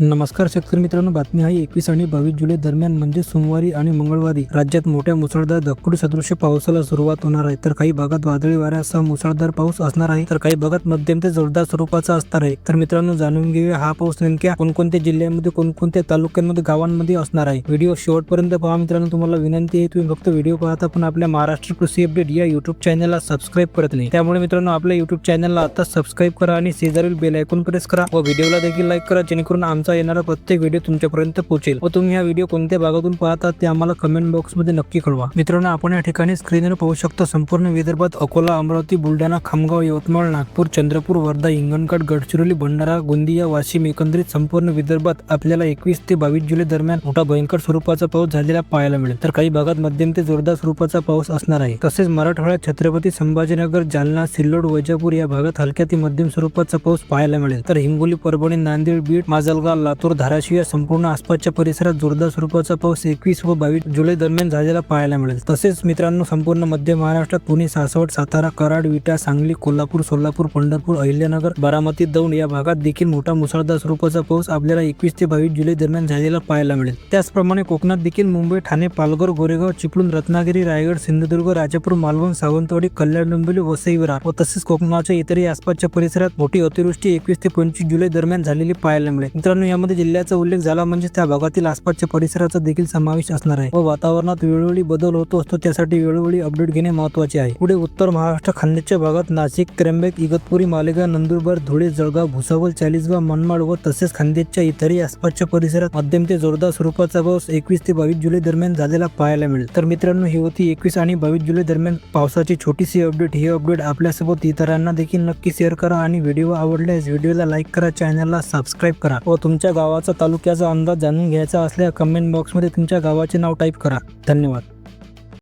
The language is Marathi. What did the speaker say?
नमस्कार शेतकरी मित्रांनो बातमी आहे एकवीस आणि बावीस जुलै दरम्यान म्हणजे सोमवारी आणि मंगळवारी राज्यात मोठ्या मुसळधार दखुड सदृश्य पावसाला सुरुवात होणार आहे. तर काही भागात वादळी वाऱ्यासह मुसळधार पाऊस असणार आहे. तर काही भागात मध्यम ते जोरदार स्वरूपाचा असणार आहे. तर मित्रांनो जाणून घेऊया हा पाऊस नेमक्या कोणकोणत्या जिल्ह्यांमध्ये कोणकोणत्या तालुक्यांमध्ये गावांमध्ये असणार आहे. व्हिडिओ शेवटपर्यंत पहा मित्रांनो तुम्हाला विनंती आहे तुम्ही फक्त व्हिडिओ पाहता पण आपल्या महाराष्ट्र कृषी अपडेट या युट्यूब चॅनलला सबस्क्राईब करत नाही. त्यामुळे मित्रांनो आपल्या युट्यूब चॅनलला आता सबस्क्राईब करा आणि शेजारील बेल ऐकून प्रेस करा व व्हिडिओला देखील लाईक करा जेणेकरून आमचा येणारा प्रत्येक व्हिडिओ तुमच्यापर्यंत पोहोचेल. व तुम्ही हा व्हिडिओ कोणत्या भागातून पाहता ते आम्हाला कमेंट बॉक्समध्ये नक्की कळवा. मित्रांनो आपण या ठिकाणी स्क्रीनवर पाहू शकतो संपूर्ण विदर्भात अकोला अमरावती बुलढाणा खामगाव यवतमाळ नागपूर चंद्रपूर वर्धा हिंगणघाट गडचिरोली भंडारा गोंदिया वाशिम एकंदरीत संपूर्ण विदर्भात आपल्याला एकवीस ते बावीस जुलै दरम्यान मोठा भयंकर स्वरूपाचा पाऊस झालेला पाहायला मिळेल. तर काही भागात मध्यम ते जोरदार स्वरूपाचा पाऊस असणार आहे. तसेच मराठवाड्यात छत्रपती संभाजीनगर जालना सिल्लोड वैजापूर या भागात हलक्या ते मध्यम स्वरूपाचा पाऊस पाहायला मिळेल. तर हिंगोली परभणी नांदेड बीड माजलगाव लातूर धाराशिव या संपूर्ण आसपासच्या परिसरात जोरदार स्वरूपाचा पाऊस एकवीस व बावीस जुलै दरम्यान झालेला पाहायला मिळेल. तसेच मित्रांनो संपूर्ण मध्य महाराष्ट्रात पुणे सासवड सातारा कराड विटा सांगली कोल्हापूर सोलापूर पंढरपूर अहिल्यानगर बारामती दौंड या भागात देखील मोठा मुसळधार स्वरूपाचा पाऊस आपल्याला एकवीस ते बावीस जुलै दरम्यान झालेला पाहायला मिळेल. त्याचप्रमाणे कोकणात देखील मुंबई ठाणे पालघर गोरेगाव चिपळूण रत्नागिरी रायगड सिंधुदुर्ग राजापूर मालवण सावंतवाडी कल्याण डोंबिवली वसई विरार व तसेच कोकणाच्या इतरही आसपासच्या परिसरात मोठी अतिवृष्टी एकवीस ते पंचवीस जुलै दरम्यान झालेली पाहायला मिळेल. मित्रांनो यामध्ये जिल्ह्याचा उल्लेख झाला म्हणजे त्या भागातील आसपासच्या परिसराचा देखील समावेश असणार आहे. व वातावरणात वेळोवेळी बदल होतो असतो त्यासाठी वेळोवेळी अपडेट घेणे महत्त्वाचे आहे. पुढे उत्तर महाराष्ट्र खान्देशच्या भागात नाशिक त्र्यंबक इगतपुरी मालेगाव नंदुरबार धुळे जळगाव भुसावळ चाळीसगाव मनमाड व तसेच खान्देशच्या इतरही आसपासच्या परिसरात मध्यम ते जोरदार स्वरूपाचा पाऊस एकवीस ते बावीस जुलै दरम्यान झालेला पाहायला मिळेल. तर मित्रांनो ही होती एकवीस आणि बावीस जुलै दरम्यान पावसाची छोटीशी अपडेट. ही अपडेट आपल्यासोबत इतरांना देखील नक्की शेअर करा आणि व्हिडिओ आवडल्यास व्हिडिओला लाईक करा चॅनलला सबस्क्राईब करा व तुमच्या तुमच्या गावाचा तालुक्याचा अंदाज जाणून घ्यायचा असल्या कमेंट बॉक्समध्ये तुमच्या गावाचे नाव टाईप करा. धन्यवाद.